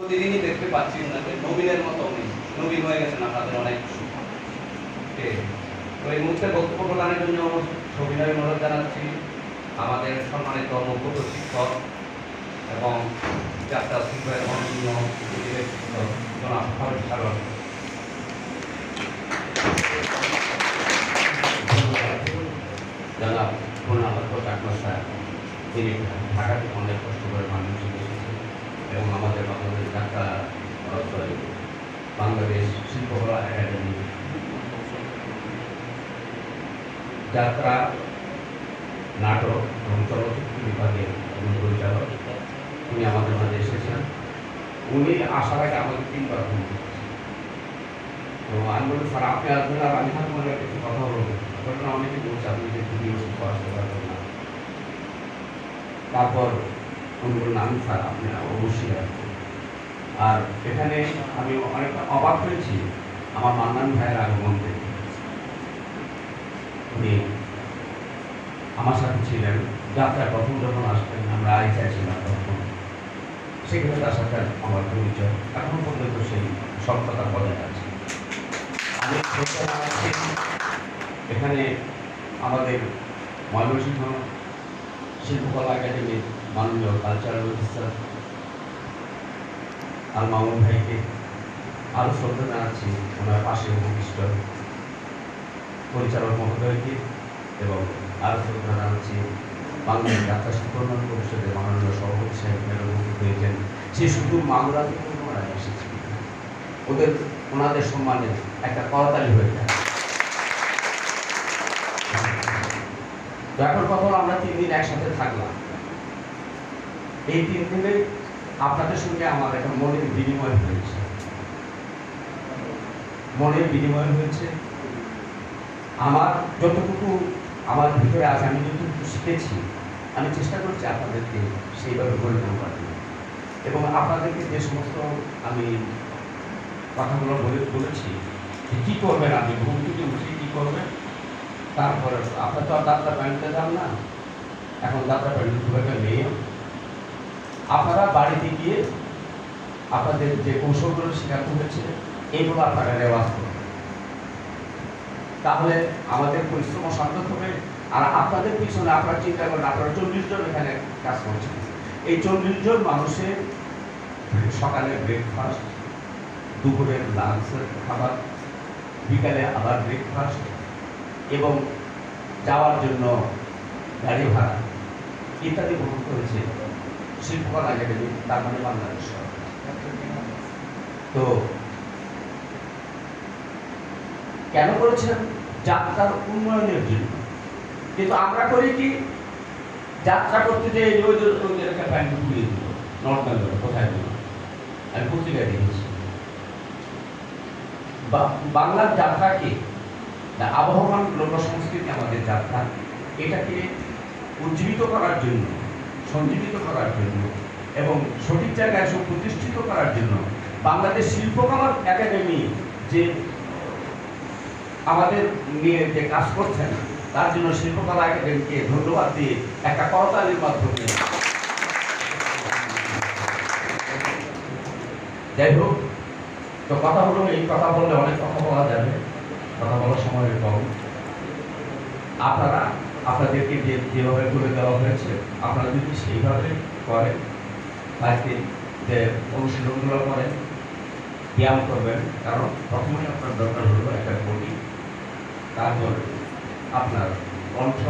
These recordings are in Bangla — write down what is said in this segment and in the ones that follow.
প্রতিদিনই দেখতে পাচ্ছি ওনাকে নবীনের মতো উনি নবীন হয়ে গেছেন আপনাদের অনেক তো এই মুহূর্তে বক্তব্য প্রদানের জন্য সবিনয় অনুরোধ জানাচ্ছি। আমাদের সম্মানিত মুখ্য শিক্ষক এবং যাত্রা অনন্য ব্যক্তিত্ব জনাব ফারুক সাগর। জনাব তিনি ঢাকা থেকে অনেক কষ্ট করে মানুষ এবং আমাদের বাংলাদেশ ঢাকা বাংলাদেশ শিল্পকলা একাডেমি যাত্রা, নাটক এবং চলচ্চিত্র বিভাগের পরিচালক। উনি আমাদের মাঝে এসেছেন। উনি আসার আগে আমাকে তিনবার ফোন তো আমি বলি স্যার, আপনি আসবেন আর আমি থাকব কিছু কথা বলব। ঘটনা অনেকে বলছে আপনি যে তারপর আমি স্যার আপনি অবশ্যই আসবেন আর এখানে আমি অনেকটা অবাক হয়েছি আমার মান্নান ভাইয়ের আগমন থেকে উনি আমার সাথে ছিলেন যাত্রা প্রথম যখন আসতেন আমরা আইসা ছিলাম তখন। সেখানে তার সাথে আমার পরিচয়। এখন পর্যন্ত সেই সত্যতা বজায় আছে। আমি এখানে আমাদের ময়মনসিংহ শিল্পকলা একাডেমির মাননীয় কালচারাল অফিসার আল মামুন ভাইকে আরও শ্রদ্ধা জানাচ্ছি ওনার পাশে উপবিষ্ট পরিচালক মহোদয়কে এবং আরও শ্রদ্ধা জানাচ্ছি বাংলাদেশ যাত্রা শিক্ষণ পরিষদের মাননীয় সভাপতি সাহেব ম্যাডাম হয়েছেন, সে শুধু মাগুরা থেকে ওনারা এসেছে। ওদের, ওনাদের সম্মানে একটা করতালি হয়ে যায়। তো এখন কখন আমরা তিন দিন একসাথে থাকলাম। এই তিন দিনে আপনাদের সঙ্গে আমার একটা মনের বিনিময় হয়েছে। মনের বিনিময় হয়েছে। আমার যতটুকু আমার ভিতরে আছে, আমি যতটুকু শিখেছি, আমি চেষ্টা করছি আপনাদেরকে সেইভাবে গড়ে তোলার এবং আপনাদেরকে যে সমস্ত আমি কথাগুলো বলে, বলেছি যে কী করবেন আপনি, ঘুম থেকে উঠে কী করবেন? তারপরে আপনার তো আর যাত্রা প্যান্টে যান না। এখন যাত্রা প্যান্ট খুব একটা নেই। আপনারা বাড়িতে গিয়ে আপনাদের যে কৌশলগুলো শেখাতে হয়েছে এইগুলো আপনারা রেওয়াজ করবেন তাহলে আমাদের পরিশ্রম সার্থক হবে, আর আপনাদের পিছনে আপনারা চিন্তা করেন, আপনারা চল্লিশ জন এখানে কাজ করছেন। এই চল্লিশ জন মানুষের সকালে ব্রেকফাস্ট দুপুরের লাঞ্চের খাবার, বিকালে আবার ব্রেকফাস্ট এবং যাওয়ার জন্য গাড়ি ভাড়া ইত্যাদি গ্রহণ করেছে। শিল্পকলা একাডেমি, তার মানে বাংলাদেশ তো কেন করেছেন? যাত্রার উন্নয়নের জন্য। কিন্তু আমরা করি কি, যাত্রা করতে যে একটা প্যান্ট দিল নর্থ বেঙ্গলে কোথায় দিল আমি পত্রিকায় দেখেছি। বাংলার যাত্রাকে আবহমান লোক সংস্কৃতি আমাদের যাত্রা, এটাকে উজ্জীবিত করার জন্য সঞ্জীবিত করার জন্য এবং সঠিক জায়গায় সব প্রতিষ্ঠিত করার জন্য বাংলাদেশ শিল্পকলা একাডেমি যে আমাদের নিয়ে যে কাজ করছেন, তার জন্য শিল্পকলা একাডেমিকে ধন্যবাদ দিয়ে একটা করতালির মাধ্যমে যাই হোক, তো কথা হলো এই কথা বললে অনেক কথা বলা যাবে, কথা বলার সময় কম আপনারা আপনাদেরকে যে যেভাবে করে দেওয়া হয়েছে, আপনারা যদি সেইভাবে করেন বাড়িতে যে অনুশীলনগুলো করেন, ব্যায়াম করবেন, কারণ প্রথমেই আপনার দরকার হলো একটা বডি, তারপর আপনার কণ্ঠ।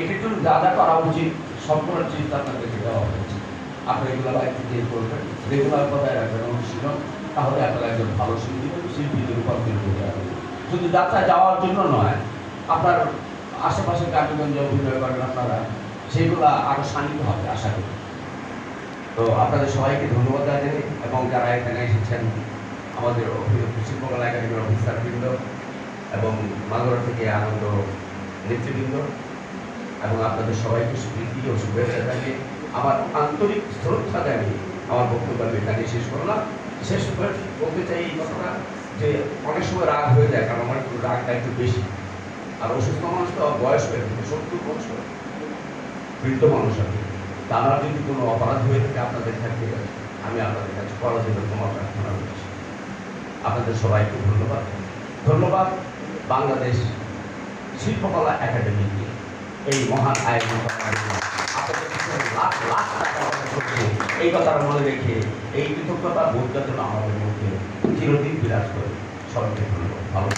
এটির জন্য যা যা করা উচিত সবগুলো চিন্তা আপনাদেরকে দেওয়া হয়েছে। আপনি এগুলো বাড়িতে যে করবেন, রেগুলার বজায় রাখবেন অনুশীলন, তাহলে আপনারা একজন ভালো শিল্পী, শিল্পীদের রূপান্তরিত হতে পারবেন শুধু যাত্রা যাওয়ার জন্য নয়, আপনার আশেপাশে গ্রামগঞ্জে অভিনয় করেন আপনারা সেগুলো আরও শানিত হবে, আশা করি। তো আপনাদের সবাইকে ধন্যবাদ জানাই এবং যারা এখানে এসেছেন, আমাদের শিল্পকলা একাডেমির অফিসারবৃন্দ এবং মাগুরা থেকে আনন্দ নেতৃবৃন্দ এবং আপনাদের সবাইকে স্মৃতি ও শুভেচ্ছা জানিয়ে আমার আন্তরিক শ্রদ্ধা জানিয়ে আমার বক্তব্য আমি এখানে শেষ করলাম। শেষ বলতে চাই এই কথাটা যে অনেক সময় রাগ হয়ে যায়, কারণ আমার একটু রাগটা একটু বেশি। আর অসুস্থ মানুষ তো বয়স হয়ে থাকে সত্তর বছর বৃদ্ধ মানুষ আছে। তারা যদি কোনো অপরাধ হয়ে থাকে, আপনাদের থাকতে আমি আপনাদের কাছে পরাজিত ক্ষমা প্রার্থনা করছি। আপনাদের সবাইকে ধন্যবাদ। ধন্যবাদ বাংলাদেশ শিল্পকলা একাডেমিকে এই মহান আয়োজন এই কথা মনে রেখে এই কৃতজ্ঞতা বোধ যেন আমাদের মধ্যে চিরদিন বিরাজ করে, সবাইকে ধন্যবাদ। ভালো।